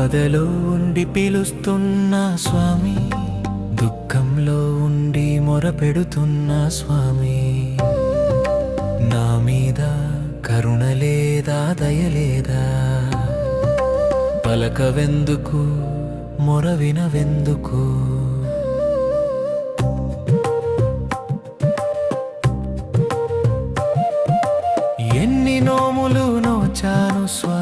బాధలో ఉండి పిలుస్తున్న స్వామి దుఃఖంలో ఉండి మొరపెడుతున్న స్వామి. నా మీద కరుణ లేదా దయలేదా పలకవెందుకు మొర వినవెందుకు ఎన్ని నోములు నోచాను స్వామి.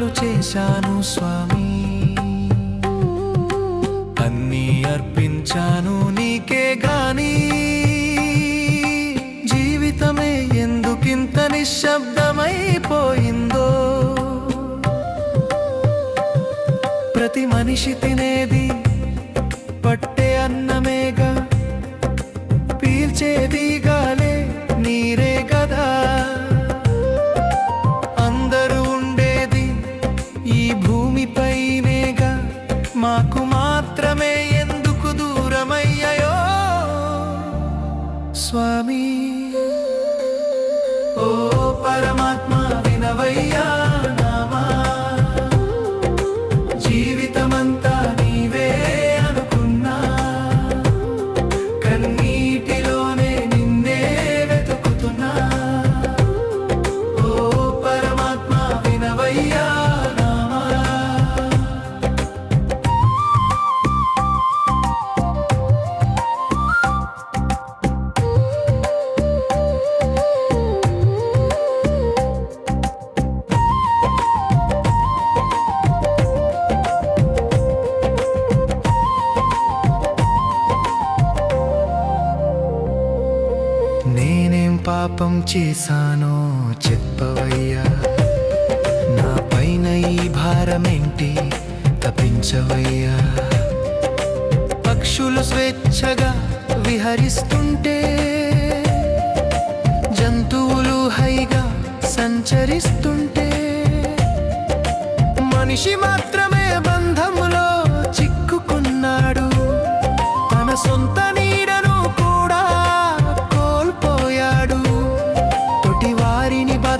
వ్రతాలు చేశాను స్వామి. అన్నీ అర్పించాను నీకే గాని. జీవితమే ఎందుకింత నిశ్శబ్దమైపోయిందో. ప్రతి మనిషి తినేది స్వామి. ఓ పరమాత్మ వినవయ్యా. పాపం చేశానో చెప్పవయ్యా. నా పైన ఈ భారమేంటి తప్పించవయ్యా. పక్షులు స్వేచ్ఛగా విహరిస్తుంటే జంతువులు హైగా సంచరిస్తుంటే మనిషి మాత్రం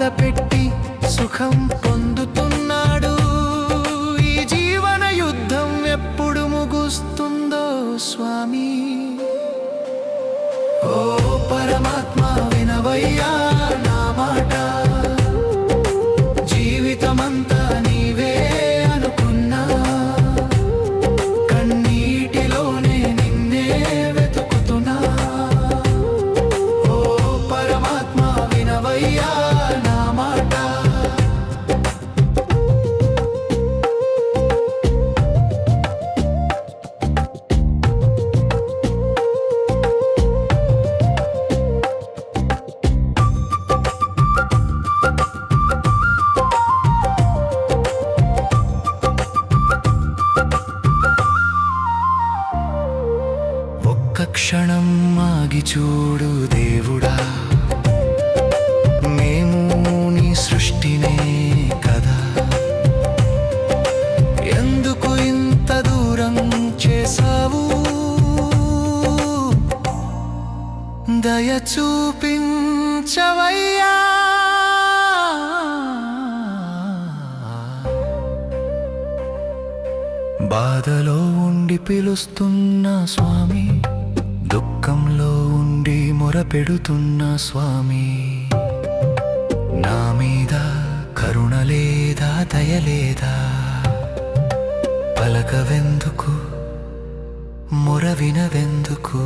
బాధ పెట్టి సుఖం పొందుతున్నాడు. ఈ జీవన యుద్ధం ఎప్పుడు ముగుస్తుందో స్వామి? ఓ పరమాత్మ వినవయ్యా. క్షణం ఆగి చూడు దేవుడా. మేము నీ సృష్టినే కదా. ఎందుకు ఇంత దూరం చేసావు దయ చూపించవయ్యా. బాధలో ఉండి పిలుస్తున్న స్వామి దుఃఖంలో ఉండి మొరపెడుతున్న స్వామి నా మీద కరుణ లేదా దయలేదా పలకవెందుకు? మొర వినవెందుకు